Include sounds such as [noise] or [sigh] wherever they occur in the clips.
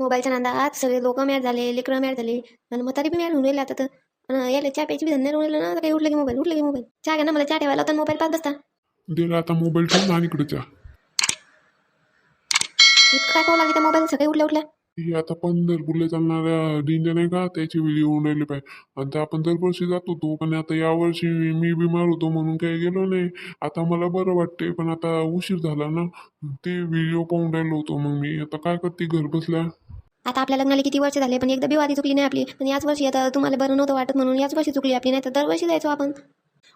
मोबाईलच्या नादात सगळे लोक मॅर झाले लेकरं मॅर झाले. आणि म्हातारी बी मॅर होऊन राहिले आता तर. आणि याला चहा प्यायची बी धंदे राहिले ना तर काही उठलं की मोबाईल उठलं की मोबाईल. चहा घ्या ना मला चहा ठेवायला होता मोबाईल पाहत बसता. दिला आता मोबाईल ठेवून आणि इकडे इतकं काय पाहू त्या मोबाईल सकाळी उठल्या उठल्या. हे आता पंढरपूरला चालणाऱ्या दिंड्या नाही का त्याचे व्हिडिओ येऊन राहिले पाहिजे आणि ते आपण दरवर्षी जात होतो पण आता यावर्षी मी बिमार होतो म्हणून काही गेलो नाही. आता मला बरं वाटते पण आता उशीर झाला ना ते व्हिडिओ पाहून राहिलो होतो मग मी. आता काय करते घर बसल्या आता आपल्या लग्नाला किती वर्ष झाले पण एकदा बिवारी चुकली नाही आपली. पण याच वर्षी आता तुम्हाला बरं नव्हतं वाटत म्हणून याच वर्षी चुकली आपली नाही तर दरवर्षी जायचो आपण.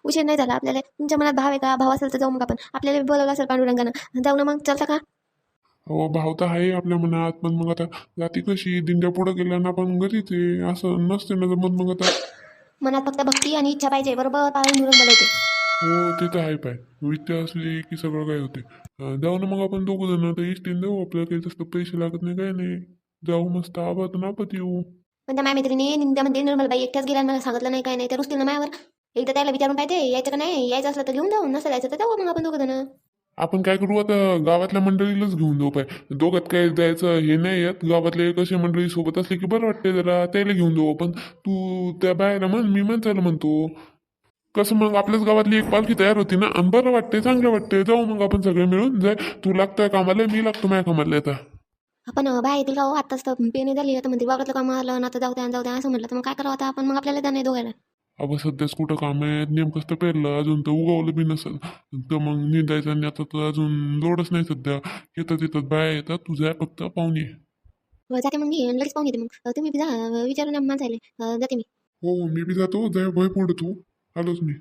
उशीर नाही झाला आपल्याला. तुमच्या मनात भाव आहे का? भाव असेल तर जाऊ मग आपण. आपल्याला बोलवलं असेल पांडुरंगानं. जाऊ ना मग. चलता का? हो भाव तर आहे आपल्या मनात. पण मग आता जाती कशी? दिंड्या पुढं गेल्या ना आपण घरीच आहे. असं नसते ना जमत मग आता. मनात फक्त भक्ती आणि इच्छा पाहिजे बरोबर? पाळून बोलवते हो ते तर आहे पाय. विद्या असली की सगळं काय होते. अं, जाऊ ना मग आपण दोघं जण. तर इष्टीन देऊ आपल्याला. काही जास्त पैसे लागत नाही काय नाही. जाऊ मस्त आबात नापत येऊ पण त्या माझ्या मैत्रिणी निंद्यामध्ये निर्मलबाई एकट्याच गेल्या आणि मला सांगितलं नाही काय नाही त्या रुसतील ना माझ्यावर एकदा त्याला विचारून पाहिजे यायचं का नाही यायचं असलं तर घेऊन जाऊ नसलं यायचं तर जाऊ मग आपण दोघं जण. आपण काय करू आता गावातल्या मंडळीलाच घेऊन जाऊ पाय. दोघात काय जायचं हे नाही येत गावातले कसे मंडळी सोबत असले की बरं वाटते जरा त्याला घेऊन जाऊ आपण. तू त्या बायला म्हण मी म्हणतायला म्हणतो. कसं मग आपल्याच गावातली एक पालखी तयार होती ना आणि बरं वाटते चांगलं वाटते जाऊ मग आपण सगळे मिळून जाय. तू लागतोय कामाला मी लागतो माझ्या कामाला आता. आपण अं, बाहेर येतील का? हो आत्ताच तर पेने झाली आता म्हणते वावरातलं काम आलं ना आता जाऊ द्या जाऊ द्या असं म्हटलं. तर मग काय करावं आता आपण? मग आपल्याला जाणं आहे दोघायला अगं सध्याच कुठं काम आहे? नेमकंच तर पेरलं अजून तर उगवलं बी नसेल. तर मग निंदायचं आणि आता तर अजून लोडच नाही सध्या. येतात येतात बाया येतात. तू जाय फक्त पाहुणे हो, जाते मग मी लगेच पाहून येते मग. तुम्ही बी जा विचारून या माणसाले अं, जाते मी. हो मी बी जातो. जाय भय पुढे तू. आलोच मी.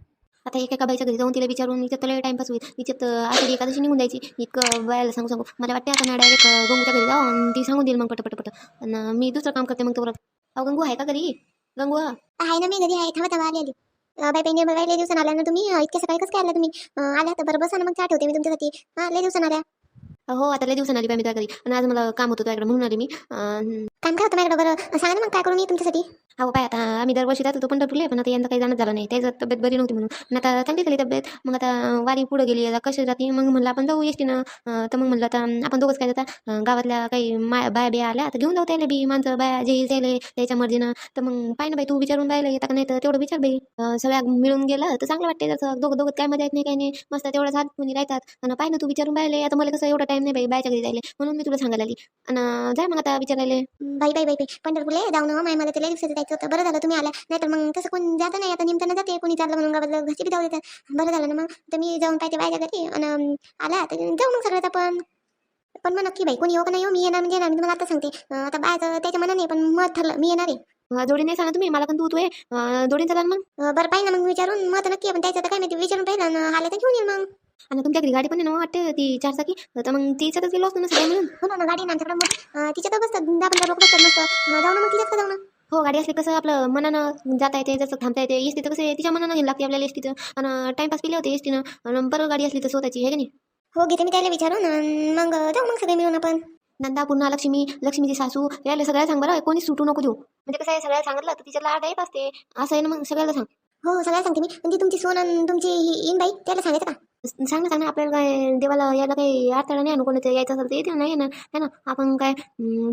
आता एक एका बाईच्या घरी जाऊन तिला विचारून इथं तुला टाइमपास होईल. इथं आषाढी एकादशी निघून द्यायची इतकं बायाला सांगू सांगू. मला वाटते आता ना डायरेक्ट गंगूच्या घरी जाऊ आणि ती सांगून देईल मग पट पट पट आणि मी दुसरं काम करते मग तोवर. अहो गंगू आहे का घरी? गंगू? आहे ना मी घरी आहे. थांबा थांबा आली आली. अं, बाई पेंडियन बाई लय दिवसानं आल्या ना तुम्ही? इतक्या सकाळी कसं काय आल्या तुम्ही? आल्या तर बरं बसा ना मग चहा ठेवते मी तुमच्यासाठी. हा लय दिवसानं आल्या. हो आता लय दिवसांनी आली बाई मी त्या घरी. आणि आज मला काम होतं तुझ्याकडे म्हणून आली मी. काम काय होतं माझ्याकडे? बरं सांगा ना मग काय करू मी तुमच्यासाठी? अहो पाय आता आम्ही दरवर्षी जातो तो पंढरपूरला पण आता यंदा काही जाणं झालं नाही. त्याचं तब्येत बरी नव्हती म्हणून. पण आता चांगली झाली तब्येत. मग आता वारी पुढं गेली आता कशी जाते? मग म्हणलं आपण जाऊ एसटीनं. अं, तर मग म्हणलं आता आपण दोघंच काय जाता? गावातल्या काही माय बाया बिया आल्या तर घेऊन जाऊ त्याला बी. माणसं बाया जे येईल त्याच्या मर्जीनं. तर मग पाय ना बाई तू विचारून बायला येता का नाही? तर तेवढं विचार बाई. सगळ्या मिळून गेलं तर चांगलं वाटते जसं. दोघं दोघं काय मजा येत नाही काही नाही. मस्त तेवढं हात कोणी राहतात. आणि पाय ना तू विचारून बायला आता मला कसं एवढा टाईम नाही बाई बायच्या घरी जायला. म्हणून मी तुला सांगायला आली. आणि जाय मग आता विचारायला. बाई बाई बाई पंढरपूरला जाऊ माय मला तर जायचं होतं बरं झालं तुम्ही आल्या. नाहीतर मग तसं कोण जात नाही आता निमताना जाते कोणी चाललं म्हणून गावातलं घरची बी जाऊ देतात. बरं झालं ना मग तर मी जाऊन पाहिजे बायच्या घरी आणि आल्या तर जाऊ मग सगळ्यात आपण. पण मग नक्की बाई कोणी हो का नाही हो? मी येणार म्हणजे येणार मी तुम्हाला आता सांगते. आता बायचं त्याच्या मनाने पण मत ठरलं मी येणार आहे. जोडी नाही सांगा तुम्ही मला पण तू तू आहे जोडीन चला ना मग. बरं पाहिजे ना मग विचारून मत नक्की पण त्याचं तर काय माहिती विचारून पाहिलं आणि आलं तर घेऊन येईल मग. आणि तुमच्या घरी गाडी पण आहे ना वाटते ती चारचाकी तर मग तिच्यातच गेलो असतो ना सगळ्या मिळून हो ना ना, गाडी ना आमच्याकडे तिच्यात बसतात दहा पंधरा लोक बसतात मस्त. जाऊ ना मग तिच्यात का जाऊ ना? हो गाडी असली कसं आपलं मनानं जाता येते जसं थांबता येते. एस तर कसं तिच्या मनानं घ्यायला लागते आपल्याला एसटीचं आणि टाइमपास केले होते एसटीनं आणि बरं गाडी असली तर स्वतःची आहे का नाही? हो घेते मी त्याला विचारून. अन् मग जाऊ मग सगळे मिळून आपण. नंदा पुन्हा लक्ष्मी लक्ष्मीची सासू यायला सगळ्याला सांग बरं. कोणी सुटू नको देऊ. म्हणजे कसं आहे सगळ्याला सांगितलं तर तिच्या लाड आहे असते असं आहे ना मग सगळ्याला सांग. हो सगळ्याला सांगते मी. म्हणजे तुमची सोन आणि तुमची ही इन बाई त्याला सांगायचं का? सांग ना सांग ना आपल्याला काय देवाला यायला काही अडथळा नाही आणि? कोणाचं यायचं असेल तर येते नाही येणार है ना. आपण काय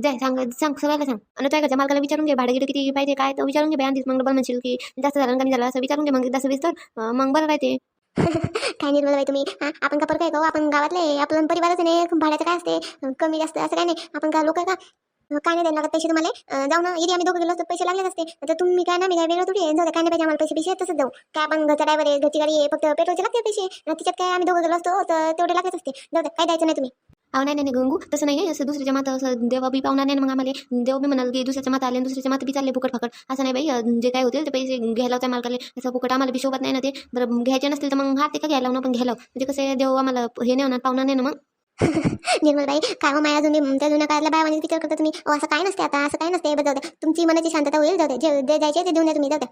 जाय सांग सांग सगळ्याला सांग. आणि त्या घरच्या मालकाला विचारून घे भाडं किती पाहिजे काय? तर विचारून घे बाय आधीच मग बरं म्हणशील की जास्त झालं कमी झालं असं विचारून घे मग दस वीस तर मग बरं राहते. [laughs] काय निर्मल बाई तुम्ही? आपण का परत काय का हो? आपण गावातले आपलं परिवाराचं नाही भाड्याचं काय असते? कमी जास्त असं काय नाही. आपण का लोक का? काय नाही द्यायला लागत पैसे तुम्हाला? जाऊ ना इथे आम्ही दोघं गेलो असतो पैसे लागलेच असते. तर तुम्ही काय ना मी काय वेगळं थोडी जाऊ काय नाही पाहिजे आम्हाला पैसे पैसे तसंच जाऊ. काय आपण घरचा ड्रायव्हर आहे घरची गाडी आहे फक्त पेट्रोलचे लागते पैसे. तिच्यात काय आम्ही दोघं गेलो असतो तर तेवढे लागत असते. जाऊ काय द्यायचं नाही तुम्ही. अहो नाही नाही नाही, गंगू तसं नाही आहे असं दुसऱ्याच्या माता असं देवा बी पाहुणार नाही ना मग आम्हाला. देव बी म्हणाल की दुसऱ्याच्या माता आले दुसऱ्याच्या माता बी चालले फुकट फकट असं नाही बाई जे काय होतील ते पैसे घ्यायला होत्या मालकाले. असं फुकट आम्हाला बी शोभत नाही ना ते. बरं घ्यायचे नसतील तर मग हा ते का घ्यायला लावून पण घ्यायला म्हणजे कसं देव आम्हाला हे नाही होणार पाहुणार नाही ना मग. [laughs] निर्मल बाई. काय हो माया जुनी त्या जुन्या काळातल्या बाया विचार करता तुम्ही? असं काय नसते आता असं काय नसते? जाऊ द्या तुमची मनाची शांतता होईल जाऊ द्या जे जायचे ते देऊन द्या तुम्ही जाऊ द्या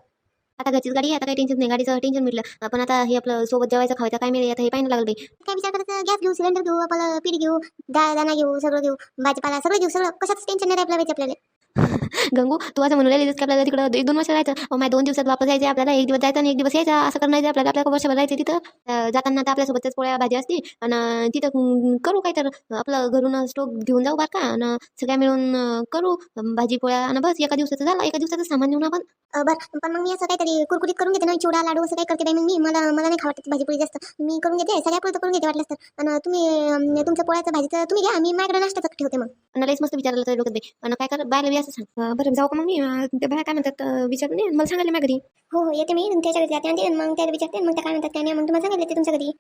आता घरचीच गाडी आहे आता काही टेन्शन नाही. गाडीचं टेन्शन मिटलं. आपण आता हे आपलं सोबत जेवायचं खावायचं काय मिळेल आता हे पाहिजे लागलं बाई. काय विचार करायचं गॅस घेऊ सिलेंडर घेऊ आपलं पीठ घेऊ डाळ दाणा घेऊ सगळं घेऊ भाजीपाला सगळं घेऊ सगळं. कशाच टेन्शन नाही आपल्या आपल्याला. [laughs] गंगू तू असं म्हणून राहिलीस की आपल्याला तिकडं. एक दोन वर्ष राहायचं माय दोन दिवसात वापस यायचे आपल्याला. एक दिवस जायचं आणि एक दिवस यायचं. असं करणार आहे आपल्याला आपल्याला वर्षभर राहायचं तिथं. अं, जाताना तर आपल्यासोबतच पोळ्या भाजी असते. आणि तिथं अं, करू काय तर. आपलं घरून स्टोक घेऊन जाऊ बरं का. आणि सगळ्या मिळून अं, करू. अं, भाजी पोळ्या आणि बस. एका दिवसाचं झालं. एका दिवसाचं सामान नेऊन आपण अं, बरं. पण मग मी असं काहीतरी कुरकुरीत करून घेते ना. चिवडा लाडू असं काही करते बाई मग मी. मला मला नाही खावटते भाजीपोळी जास्त. मी करून घेते. सगळ्या पुरतं करून घेते वाटलं तर आणि तुम्ही अं, तुमचं पोळ्याचं भाजीचं तुम्ही घ्या. मी माझ्याकडे नाश्त्याचं ठेवते मग. आणि लईच मस्त विचारलं तर दे आणि काय कर? बायला बी असं सांग. बरं जाऊ का मग मी? ते बाया काय म्हणतात विचारून ये मला सांगायला माझ्या घरी. हो हो येते मी. त्याच्या घरी जाते आणि मग त्याला विचारते. मग त्या काय म्हणतात काय नाही मग तुम्हाला सांगितलं ते तुमच्या घरी.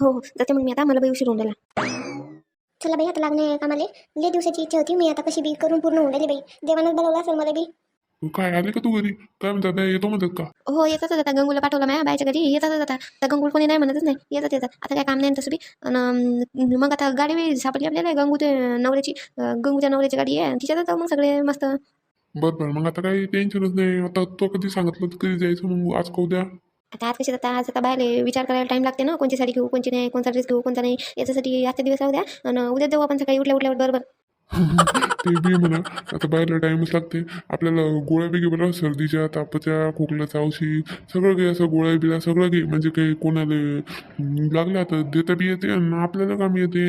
हो हो. जाते मग मी आता. मला बाई उशीर होऊन राहिला. चला बाई आता लागणे कामाले. लय दिवसाची इच्छा होती. मी आता कशी बी करून पूर्ण होऊन राहिली बाई. देवानच बोलवलं असेल मला बी. काय आले का तू घरी? काय म्हणतात "बाई, येतो म्हणतात का? हो येतच आता. गंगूला पाठवलं माझ्या बायच्या घरी. येतातच आता. त्या गंगूल कोणी नाही म्हणतच नाही. येतात येतात. आता काय काम नाही तसं बी. आणि मग आता गाडी बी सापडली आपल्याला. गंगू ते नवऱ्याची गंगूच्या नवऱ्याची गाडी आहे. तिच्यातच जाऊ मग सगळे मस्त. बरं बरं. मग आता काही टेन्शनच नाही. आता तो कधी सांगितलं तर कधी जायचं मग? आज का उद्या आता आज कशी आता आज आता बायले विचार करायला टाईम लागते ना. कोणची साडी घेऊ कोणची नाही कोणता ड्रेस घेऊ कोणता नाही. याच्यासाठी आजच्या दिवस राहू द्या. आणि उद्या जाऊ आपण सकाळी. उठल्या उठल्यावर बरोबर. [laughs] ते बी म्हणा. आता बाहेरला टाईमच लागते. आपल्याला गोळ्या बी बरं सर्दीच्या तापाच्या खोकल्याचं चावशी सगळं काही असं गोळ्या बिळ्या सगळं घे. म्हणजे काही कोणाला अं, लागल्या तर देता बी येते आणि आपल्याला काम येते.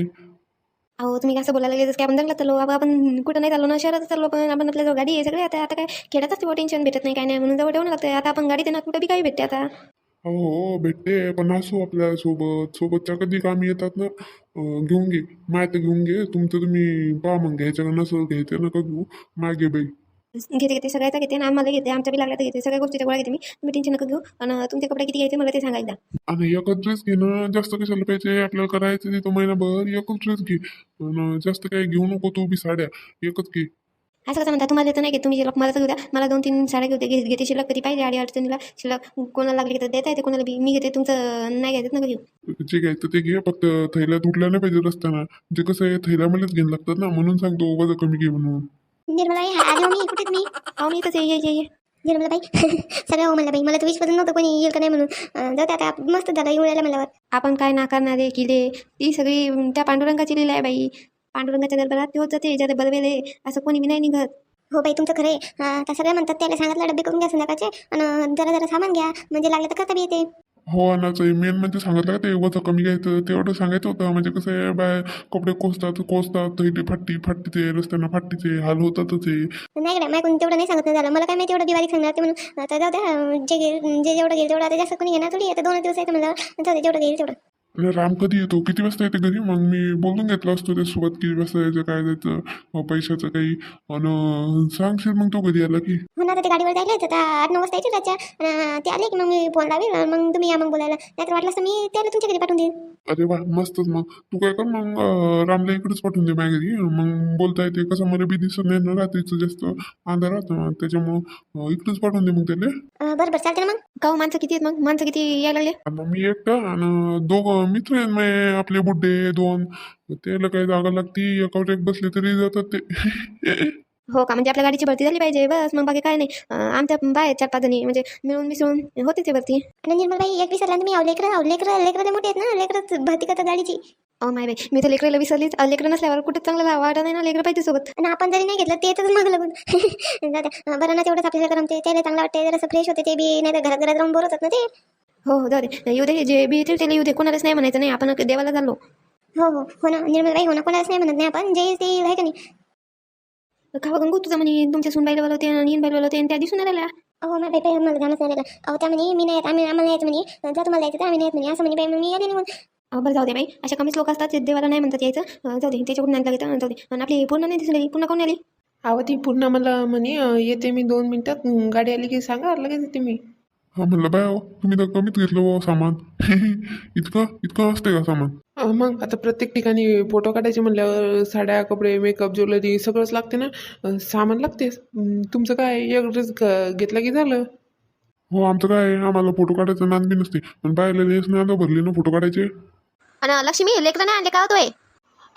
अहो तुम्ही कसं बोलायला गेलं काय आपण जंगलात चाललो बाबा आपण कुठं नाही चाललो ना शहरात चाललो पण आपण आपल्या गाडी आहे सगळे. आता आता काय खेळातच तेव्हा टेन्शन भेटत नाही काय नाही. म्हणून जवळ ठेवून लागतं आता आपण गाडी आहे ना कुठं बी काही भेटते आता. हो हो भेटते. पण असो आपल्यासोबत. सोबतच्या कधी कामी येतात ना घेऊन घे. माय तर घेऊन घे. तुमचं तुम्ही पहा मग घ्यायचं का नसं घ्यायचं नका घेऊ. घे बाई. घेते घेते. सगळ्याचा घेते आणि आम्हाला घेते. आमच्या बी लागल्या तर घेते. सगळ्या गोष्टीच्या गोळ्या घेते मी. तुम्ही टेन्शन नका घेऊ. आणि तुमचे कपडे किती घ्यायचे मला ते सांगा एकदा. आणि एकच ड्रेस घे ना. जास्त कशाला पाहिजे? आपल्याला करायचं तिथं महिनाभर एकच ड्रेस घे. जास्त काही घेऊ नको तू बी साड्या. एकच घे. असं कसं म्हणता तुम्हाला तर नाही घेत तुम्ही शिल्लक मला तर घेऊ द्या. मला दोन तीन साड्या घेऊ द्या घे- घेते शिल्लक कधी पाहिजे आडी अडचणीला. शिल्लक कोणाला लागली तर देता येते कोणाला बी. मी घेते तुमचं नाही घ्यायचं नका घेऊ. जे घ्यायचं ते घे फक्त थैल्या तुटल्या नाही पाहिजे रस्त्यानं म्हणजे कसं आहे थैल्यामध्येच घेऊन लागतात ना. म्हणून सांगतो वजन कमी घे म्हणून. हा- आली हो मी कुठे तुम्ही अहो मी इथंच ये ये ये. ये [laughs] सगळं हो म्हणलं बाई. मला तर विश्वास नव्हतं कोणी येईल का नाही म्हणून. अं, जाऊ दे आता. मस्त झालं येऊन राहिलं म्हणल्यावर. आपण काय नाकारणारे किले? ती सगळी अं, त्या पांडुरंगाची लीला आहे बाई. पांडुरंगाच्या दरबारात तेव्हा जाते ज्याला बलवेले असं कोणी बी नाही निघत. हो बाई तुमचं खरं आहे. आता सगळे म्हणतात त्याला सांगितलं डबे करून घ्या संध्याकाळचे आणि जरा जरा सामान घ्या म्हणजे लागलं तर करता बी येते. हो अनाचं मेन म्हणजे सांगितलं का ते वजन कमी घ्यायचं तेवढं सांगायचं होतं. म्हणजे कसं आहे बाय कपडे कोसतात कोसतात थैली फाटती फाटतीचे रस्त्यानं फाटतीचे हाल होतातच आहे नाही गड्या माझ्याकडून तेवढं नाही सांगत झालं. मला काय माहिती एवढं दिवाळी सांगणार ते म्हणून. आता जाऊ द्या जे जे जेवढं घेईल तेवढं आता जास्त कोणी घेणार थोडी आता दोन दिवस आहे जाऊ दे जेवढं घेईल तेवढं. आणि राम कधी येतो? किती वाजता येते घरी? मग मी बोलून घेतलं असतो त्यासोबत किती वाजता यायचं काय जायचं पैशाचं काही. आणि सांगशील मग तो कधी आला की. हो ना आता ते गाडीवर जायला आता आठ नऊ वाजता रातच्या. आणि ते आले की मग मी फोन लावेल मग तुम्ही या मग बोलायला. नाहीतर वाटलं असतं मी त्याला तुमच्या घरी पाठवून देईन. अरे वा मस्तच मग. तू काय कर मग रामला इकडेच पाठवून दे माझ्या घरी. मग बोलता येते कसं मला बी दिसत नाही ना रात्रीचं जास्त अंधारात अं, त्याच्यामुळं इकडेच पाठवून दे मग त्याला. बरं बरं. चालते ना मग. का हो? माणसं किती आहेत मग? माणसं किती यायला लागले? आणि मी एकटा आणि दोघं मित्र आहेत माझे आपले बुड्डे दोन. त्याला काही जागा लागती एकावर एक बसले तरी जातात ते. हो का? म्हणजे आपल्या गाडीची भरती झाली पाहिजे बस. मग बाकी काय नाही. अं, आमच्या बाय चार पाच जणी म्हणजे मिळून मिसळून होते ते भरती. आणि निर्मलबाई एक विसरला तुम्ही? अहो लेकरं अहो लेकरं लेकरं लय मोठे आहेत ना? लेकरं भरती करतात गाडीची. अहो माय बाई. मी तर लेकराला विसरलीच. अं, लेकरं नसल्यावर कुठे चांगलं वाटत नाही ना लेकरं पाहिजे सोबत आणि आपण जरी नाही घेतलं ते येतच मागं लागून. [laughs] जाऊ द्या. अं, बरं ना तेवढंच आपल्याला करमते त्याला चांगलं वाटते जरासं फ्रेश होते ते बी नाही तर घरात घरात राहून बोर होतात ना ते. हो हो जाऊ दे. येऊ दे. जे बी येतील त्याला येऊ दे. कोणालाच नाही म्हणायचं नाही. आपण देवाला चाललो. हो हो. हो ना निर्मलबाई हो ना. कोणालाच नाही म्हणत नाही आपण. जे ते आहे का नाही? का हो गंगू तुझं म्हणे तुमच्या सुनबाईला बोलवते आणि बाईला बोलवते आणि त्या दिसून राहिल्या. अहो माझ्या बाई मला जाणंच नाही अहो त्या म्हणे मी नाही येत आम्ही आम्हाला यायचं म्हणे. जा तुम्हाला यायचं तर आम्ही नाही येत म्हणे. असं म्हणे बाई मग मी आले निघून अं, बरं जाऊ दे बाई. अशा कमीच लोक असतात जे देवाला नाही म्हणतात यायचं. जाऊ दे त्याच्याकडून नाही लागत जाऊ दे. आणि आपली पूर्ण नाही दिसली पूर्ण कोण आली? अहो ती पूर्ण मला म्हणे येते मी दोन मिनिटात. गाडी आली की सांगा लगेच येते मी. हा म्हणलं बाय हो तुम्ही तर कमीच घेतलं हो सामान. [laughs] इतकं इतकं असते का सामान? मग आता प्रत्येक ठिकाणी फोटो काढायचे म्हणल्यावर साड्या कपडे मेकअप ज्वेलरी सगळंच लागते ना? सामान लागतेच अं, तुमचं काय एक ड्रेस घेतला की झालं? हो आमचं काय आहे, आम्हाला फोटो काढायचं नाद बी नसते. पण बायला लेस नाही भरले ना फोटो काढायचे. आणि लक्ष्मी लेकरं नाही आणले का होतोय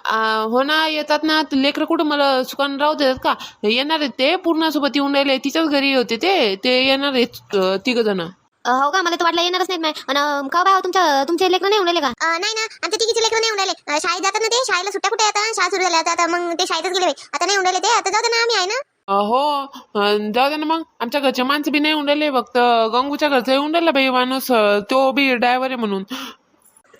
आ, हो ना येतात ना. ते लेकरं कुठं? मला सुकान राहू देतात का? येणार आहेत ते पूर्णासोबत येऊन राहिले. तिच्याच घरी होते ते. ते येणार आहेत तिघ जण. हो का? मला तर वाटलं येणारच नाहीत नाही आणि का बाय तुमच्या तुमचे लेकरं नाही उडले का? अं, नाही ना. आमच्या तिघीचे लेकरं नाही उडाले शाळेत जातात ना ते. शाळेला सुट्ट्या कुठे आता? शाळा सुरू झाल्या आता. आता मग ते शाळेतच गेले बाई. आता नाही उडाले ते. आता जाऊ दे ना आम्ही आहे ना? हो. अं, जाऊ दे ना मग. आमच्या घरचे माणसं बी नाही उंडले फक्त गंगूच्या घरचं उंडला बाई माणूस. अं, तो बी ड्रायव्हर आहे म्हणून.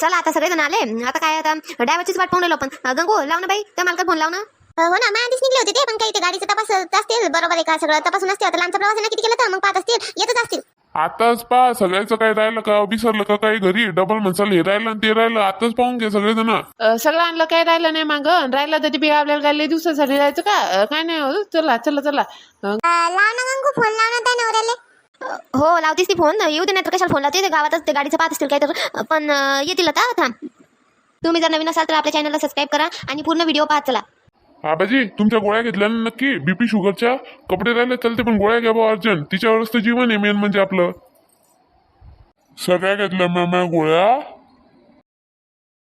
चला आता सगळेजण आले. आता काय आता? ड्रायव्हरचीच वाट पाहून राहिलो आपण. गंगू लाव ना बाई त्या मालकाला फोन लाव ना. हो ना माझ्या आधीच निघले होते ते पण काही ते गाडीचं तपासत असतील. बरोबर आहे का? सगळं तपासून असते आता लांबचा प्रवास आहे ना किती केलं तर? मग पाहत असतील. येतच असतील. आताच पा सगळ्याचं काय राहिलं का? विसरलं का काही घरी? डबल मसाला हे राहिलं आणि ते राहिलं. आताच पाहून घे सगळेजण. अं, सगळं आणलं काय राहिलं नाही माग? राहिलं तरी बी आपल्याला काय लय दिवसासाठी जायचं का? अं, काय नाही हो चला चला चला. अं, लाव ना गंगू फोन लाव ना त्या नवऱ्याला. हो लावतीस ती फोन येऊ दे नाही तर कशाला फोन लावते ते गावातच ते गाडीचं पाहत असतील काय तर पण येतील आता थांब. तुम्ही जर नवीन असाल तर आपल्या चॅनलला सबस्क्राईब करा आणि पूर्ण व्हिडिओ पाहत चला. आबाजी तुमच्या गोळ्या घेतल्या ना नक्की? बीपी शुगरच्या कपडे राहिले चालते पण गोळ्या घ्या बा अर्जंट. तिच्यावरच तर जीवन आहे मेन म्हणजे आपलं. सगळ्या घेतल्या मॅम गोळ्या?